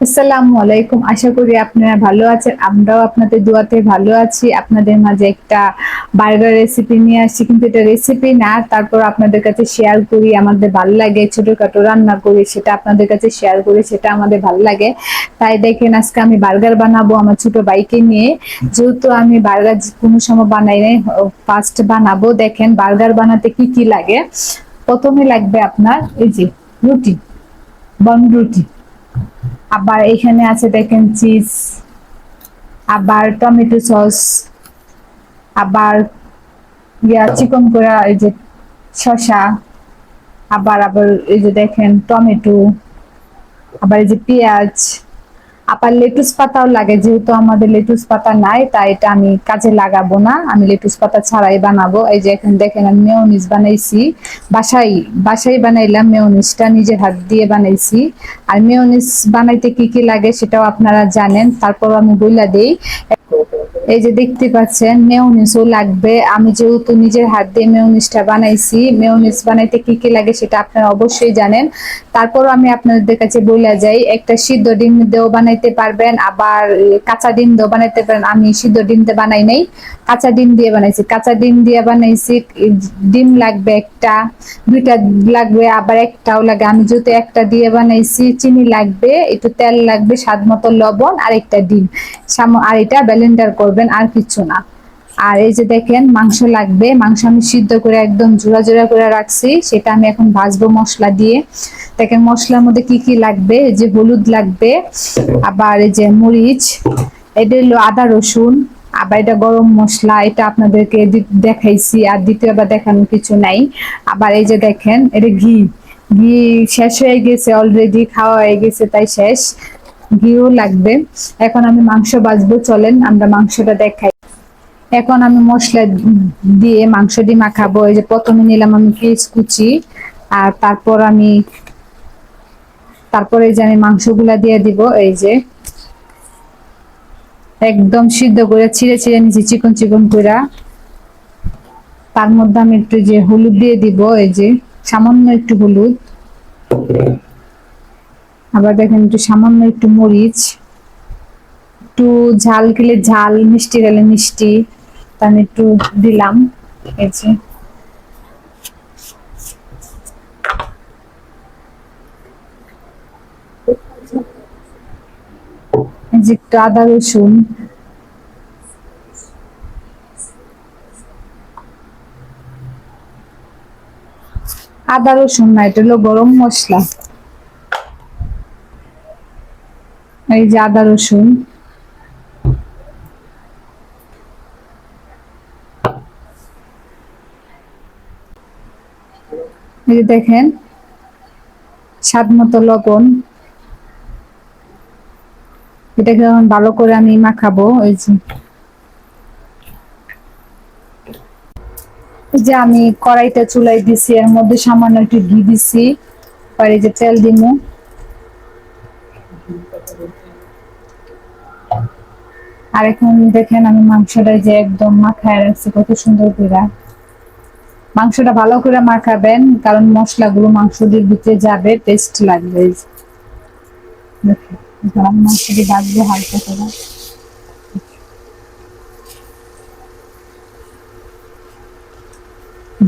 আসসালামু আলাইকুম। আশা করি আপনারা ভালো আছেন। আমরাও আপনাদের দোয়াতে ভালো আছি। আপনাদের মাঝে একটা বার্গার রেসিপি নিয়ে আসছি। কিন্তু এটা রেসিপি না, তারপর আপনাদের কাছে শেয়ার করি। আমাদের ভালো লাগে, ছোটখাটো রান্না করি, সেটা আপনাদের কাছে শেয়ার করি, সেটা আমাদের ভালো লাগে। তাই দেখেন, আজকে আমি বার্গার বানাবো আমার ছোট বাইকে নিয়ে। যেহেতু আমি বার্গার কোনো সময় বানাই নাই ফার্স্ট বানাবো। দেখেন, বার্গার বানাতে কি কি লাগে? প্রথমে লাগবে আপনার, এই যে, রুটি, বন রুটি। আবার এখানে আছে দেখেন চিজ, আবার টমেটো সস, আবার ইয়া চিকন করা এই যে শসা, আবার আবার এই যে দেখেন টমেটো, আবার এই যে পেঁয়াজ। আবার লেটুস পাতাও লাগে, যেহেতু আমাদের লেটুস পাতা নাই, তাই এটা আমি কাজে লাগাবো না। আমি লেটুস পাতা ছাড়াই বানাবো। এই যে এখন দেখেন, আমি মেয়নিস বানাইছি। বাসাই বাসাই বানাইলাম মেয়নিসটা নিজের হাত দিয়ে বানাইছি। আর মেয়নিস বানাইতে কি কি লাগে সেটাও আপনারা জানেন। তারপর আমি বইলা দিই। এই যে দেখতে পাচ্ছেন মেয়নিসও লাগবে। আমি যেহেতু নিজের হাত দিয়ে মেয়নিসটা বানাইছি মেয়নিস বানাইতে কি কি লাগে সেটা আপনারা অবশ্যই জানেন। তারপরও আমি আপনাদের কাছে বলে যাই, একটা সিদ্ধ ডিম দিয়েও বানাইতে পারবেন, আবার কাঁচা ডিম দিয়েও বানাইতে পারেন। আমি সিদ্ধ ডিম দিয়ে বানাই নাই, কাঁচা ডিম দিয়ে বানাইছি। কাঁচা ডিম দিয়ে বানাইছি, ডিম লাগবে একটা, দুইটা লাগবে, আবার একটাও লাগে। আমি যেহেতু একটা দিয়ে বানাইছি, চিনি লাগবে, একটু তেল লাগবে, স্বাদ মতো লবণ আর একটা ডিম আর এটা ব্যালেন্ডার করবেন আর কিছু না। আর এই যে দেখেন, মাংস লাগবে। মাংস আমি সিদ্ধ করে একদম জোড়া জোড়া করে রাখছি। সেটা আমি এখন ভাজবো মশলা দিয়ে। দেখেন, মশলার মধ্যে কি কি লাগবে? এই যে হলুদ লাগবে, আবার এই যে মরিচ, এটা হলো আদা রসুন, আবার এটা গরম মশলা, এটা আপনাদেরকে দেখাইছি, আর দ্বিতীয়বার দেখানোর কিছু নাই। আবার এই যে দেখেন, এটা ঘি। ঘি শেষ হয়ে গেছে অলরেডি খাওয়া হয়ে গেছে, তাই শেষ। ঘিও লাগবে। এখন আমি মাংস বাজবো, চলেন আমরা মাংসটা দেখাই। এখন আমি মশলা দিয়ে মাংস দিয়ে মাখাবো এই যে প্রথমে নিলাম আমি পেঁয়াজ কুচি, আর তারপর আমি, তারপরে যে আমি মাংসগুলা দিয়ে দিব, এই যে। একদম সিদ্ধ করে ছিঁড়ে ছিঁড়ে নিচ্ছি চিকন চিকন করে তার মধ্যে আমি একটু যে হলুদ দিয়ে দিব, এই যে সামান্য একটু হলুদ। আবার দেখেন একটু সামান্য একটু মরিচ, একটু ঝাল গেলে ঝাল, মিষ্টি গেলে মিষ্টি, তা আমি একটু দিলাম এই যে একটু আদা রসুন। আদা রসুন না, এটা হলো গরম মশলা। এই যে আদা রসুন। এই দেখেন, স্বাদ মতো লবণ। এটাকে ভালো করে আমি মাখাবো, এই যে। যে আমি কড়াইটা চুলাই দিছি, এর মধ্যে সামান্য একটু ঘি দিছি, আর এই যে তেল দিমু আর এখন দেখেন আমি মাংসটা যে একদম মাখায় রাখছি, কত সুন্দর করে। মাংসটা ভালো করে মাখাবেন, কারণ মশলাগুলো মাংসটির ভিতরে যাবে টেস্ট লাগবে।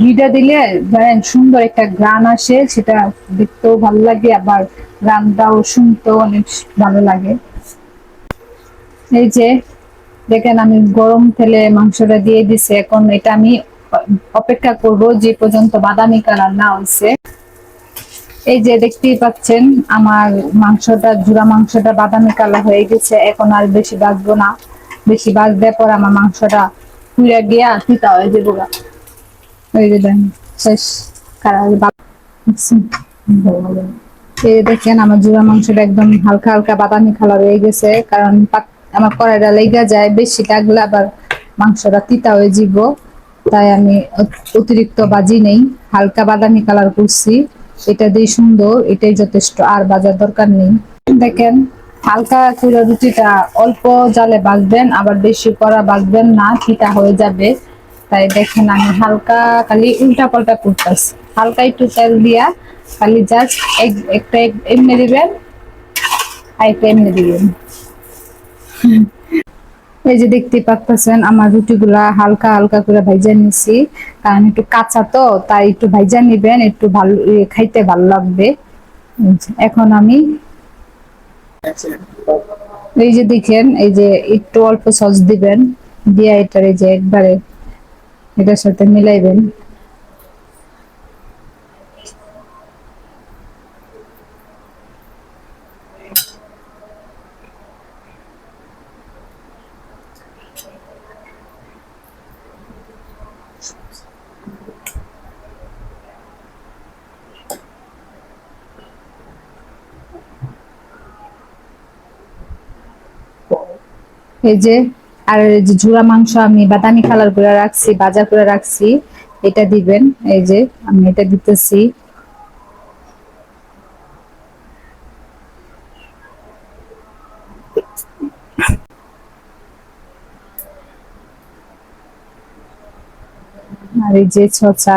ঘিটা দিলে সুন্দর একটা গ্রান আসে, সেটা দেখতেও ভালো লাগে, আবার গ্রানটাও শুনতে অনেক ভালো লাগে। এই যে, দেখেন আমি গরম তেলে মাংসটা দিয়ে দিছি, এখন এটা আমি অপেক্ষা করব যে পর্যন্ত বাদামি কালার না হয়েছে এই যে দেখতেই পাচ্ছেন, আমার মাংসটা জুড়া মাংসটা বাদামি কালার হয়ে গেছে, এখন আর বেশি বাঁচবো না। বেশি বাঁচবে পর আমার মাংসটা পুড়ে গিয়া তিতা হয়ে যাব ওই যে শেষ কালার দেখেন, আমার জুড়া মাংসটা একদম হালকা হালকা বাদামি কালার হয়ে গেছে, কারণ আমার কড়াইটা লেগে যায়, বেশি লাগলে আবার মাংসটা তিতা হয়ে যাব। তাই আমি অতিরিক্ত বাজি নেই, হালকা বাদামি কালার করছি। এটা দিয়ে সুন্দর, এটাই যথেষ্ট, আর বাজার দরকার নেই। দেখেন, হালকা করে রুটিটা অল্প জালে বাজবেন, আবার বেশি করা বাজবেন না ফিটা হয়ে যাবে। তাই দেখেন, আমি হালকা খালি উল্টা পাল্টা করতেছি। হালকা একটু তেল দিয়া খালি জাস্ট একটা এমনি দিবেন, আর একটা এমনি দিবেন। এই যে দেখতে পাচ্ছেন, আমার রুটিগুলা হালকা হালকা করে ভাইজা নিছি। কারণ একটু কাঁচা তো, তাই একটু ভাইজা নিবেন, একটু ভালো খাইতে ভালো লাগবে। এখন আমি এই যে দেখেন, এই যে একটু অল্প সস দিবেন, দিয়া এটার এই যে একবারে এটার সাথে মিলাইবেন। এই যে, আর যে ঝুরা মাংস আমি বাদামি কালার করে রাখছি বাজার করে রাখছি, এটা দিবেন, এই যে আমি এটা দিতেছি। এই ছচা।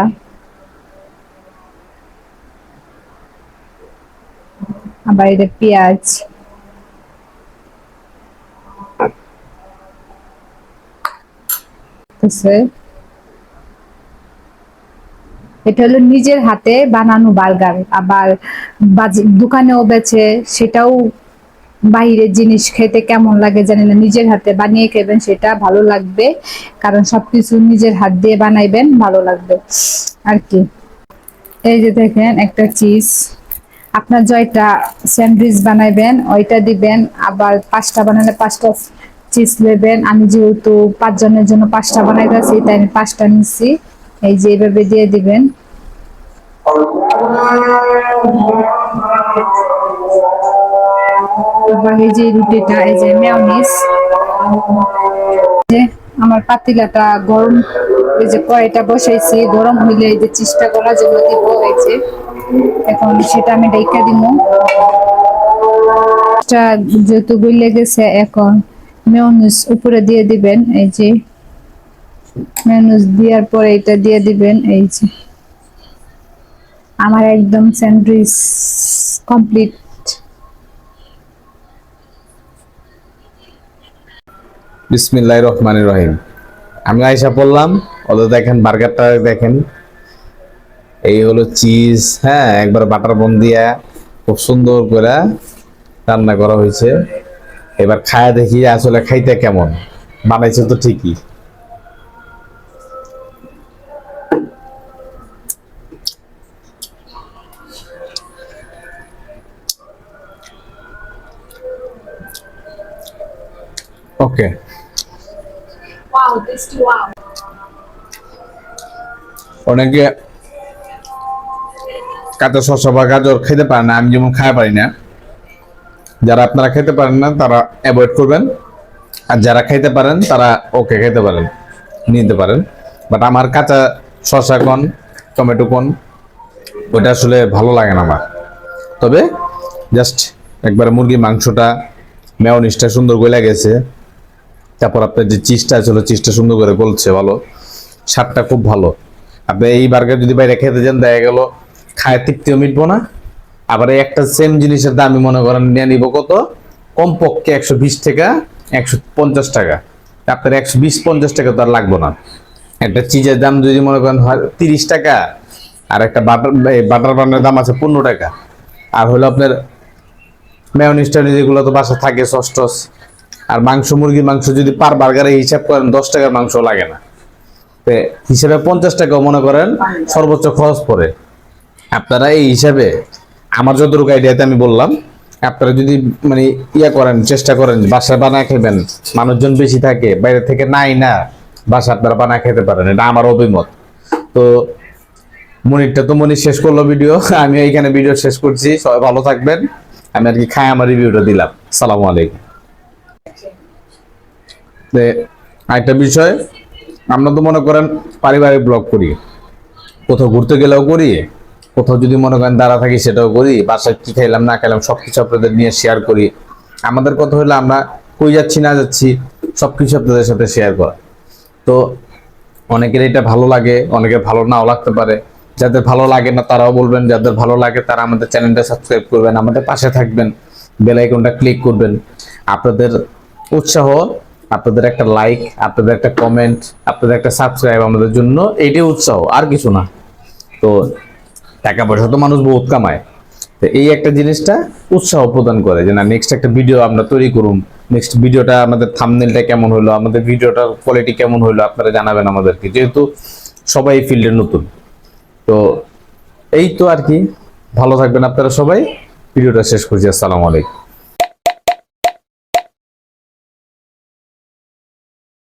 আবার এটা পেঁয়াজ। এটা হলো নিজের হাতে বানানো বার্গার। আবার দোকানেও বেচে, সেটাও বাইরের জিনিস খেতে কেমন লাগে জানি না, নিজের হাতে বানিয়ে খেবেন, সেটা ভালো লাগবে। কারণ সবকিছু নিজের হাত দিয়ে বানাইবেন, ভালো লাগবে। আর কি? এই যে দেখেন, একটা চিজ। আপনার জয়টা স্যান্ডউইচ বানাইবেন, ওইটা দিবেন, আবার পাঁচটা বানালে পাঁচটা চিজ নেবেন। আমি যেহেতু পাঁচজনের জন্য পাঁচটা বানাইতেছি, তাই আমি পাঁচটা নিচ্ছি এই যে এইভাবে দিয়ে দিবেন। এই যে রুটিটা, এই যে মেয়নিজ যে আমার পাতিলাটা গরম, এই যে বসাইছি, গরম হইলে এই যে চিজটা করার জন্য দিব যে এখন সেটা আমি ডাইকা দিব যেহেতু গইলে গেছে, এখন মেয়নিজ উপরে দিয়ে দিবেন, এই যে মেয়নিজ দেওয়ার পরে এটা দিয়ে দিবেন, এই যে। আমার একদম স্যান্ডউইচ কমপ্লিট। বিসমিল্লাহ রহমানির রহিম। আমি আয়সা পড়লাম, ওদের দেখেন বার্গারটা দেখেন। এই হলো চিজ হ্যাঁ একবার বাটার বন দিয়া খুব সুন্দর করে রান্না করা হয়েছে। এবার খায়া দেখি আসলে খাইতে কেমন। বানাইছে তো ঠিকই। ওকে। অনেকে কাঁচা শসা বা গাজর খেতে পারে না, আমি যেমন খাওয়া পারি না। যারা আপনারা খেতে পারেন না, তারা অ্যাভয়েড করবেন। আর যারা খাইতে পারেন, তারা ওকে খেতে পারেন, নিতে পারেন। বাট আমার কাঁচা শসা কোন, টমেটো কোন ওটা আসলে ভালো লাগে না আমার। তবে জাস্ট একবারে মুরগির মাংসটা মেয়নিসটা সুন্দর গলে গেছে। তারপর আপনার যে চিজটা ছিল চিজটা সুন্দর করে গলছে, ভালো। স্বাদটা খুব ভালো। আপনি এই বার্গার যদি বাইরে খেতে যান, দেখা গেল খায় তৃপ্তিও মিটবো না। আবার একটা সেম জিনিসের দামই মনে করেন, নিয়ে নিব কত? কমপক্ষে একশো বিশ টাকা, একশো পঞ্চাশ টাকা। আপনার একশো বিশ, পঞ্চাশ টাকা তো আর লাগবো না। একটা চিজের দাম যদি মনে করেন, হয় তিরিশ টাকা, আর একটা বাটার বাটার বানের দাম আছে পনেরো টাকা। আর হলো আপনার মেয়নিস্টা যেগুলো তো বাসা থাকে সস আর মাংস মুরগির মাংস যদি পার বার্গারে হিসাব করেন, দশ টাকার মাংস লাগে না। হিসেবে পঞ্চাশ টাকা মনে করেন সর্বোচ্চ খরচ পড়ে। আপনারা এই হিসাবে, আমার যতটুকু আইডিয়াতে আমি বললাম, আপনারা যদি মানে ইয়া করেন, চেষ্টা করেন, বাসায় বানায় খেবেন মানুষজন বেশি থাকে, বাইরে থেকে নাই না বাসা আপনারা বানায় খেতে পারেন, এটা আমার অভিমত। তো মনিরটা তো মনির শেষ করল ভিডিও আমি এইখানে ভিডিও শেষ করছি, সবাই ভালো থাকবেন। আমি আর কি খাই আমার রিভিউটা দিলাম। সালামু আলাইকুম। আরেকটা বিষয়, আমরা তো মনে করেন পারিবারিক ব্লগ করি। কোথাও ঘুরতে গেলেও করি, কোথাও যদি মনে করেন দাঁড়া থাকি সেটাও করি, বাসায় কি খাইলাম, না খাইলাম, সবকিছু আপনাদের নিয়ে শেয়ার করি। আমাদের কথা হলো আমরা কই যাচ্ছি, না যাচ্ছি, সবকিছু আপনাদের সাথে শেয়ার করা। তো অনেকের এটা ভালো লাগে, অনেকের ভালো নাও লাগতে পারে। যাদের ভালো লাগে না, তারাও বলবেন, যাদের ভালো লাগে, তারা আমাদের চ্যানেলটা সাবস্ক্রাইব করবেন, আমাদের পাশে থাকবেন বেল আইকনটা ক্লিক করবেন। আপনাদের উৎসাহ, আপনাদের একটা লাইক আপনাদের একটা কমেন্ট আপনাদের একটা সাবস্ক্রাইব আমাদের জন্য এইটাই উৎসাহ, আর কিছু না। তো টাকা পয়সা তো মানুষ বহুত কামায়। তো এই একটা জিনিসটা উৎসাহ প্রদান করে যে না নেক্সট একটা ভিডিও আমরা তৈরি করুন নেক্সট ভিডিওটা আমাদের থামনেলটা কেমন হলো আমাদের ভিডিওটার কোয়ালিটি কেমন হলো আপনারা জানাবেন আমাদেরকে। যেহেতু সবাই এই ফিল্ডে নতুন। তো এই তো আর কি। ভালো থাকবেন আপনারা সবাই। ভিডিওটা শেষ করছি। আসসালামু আলাইকুম।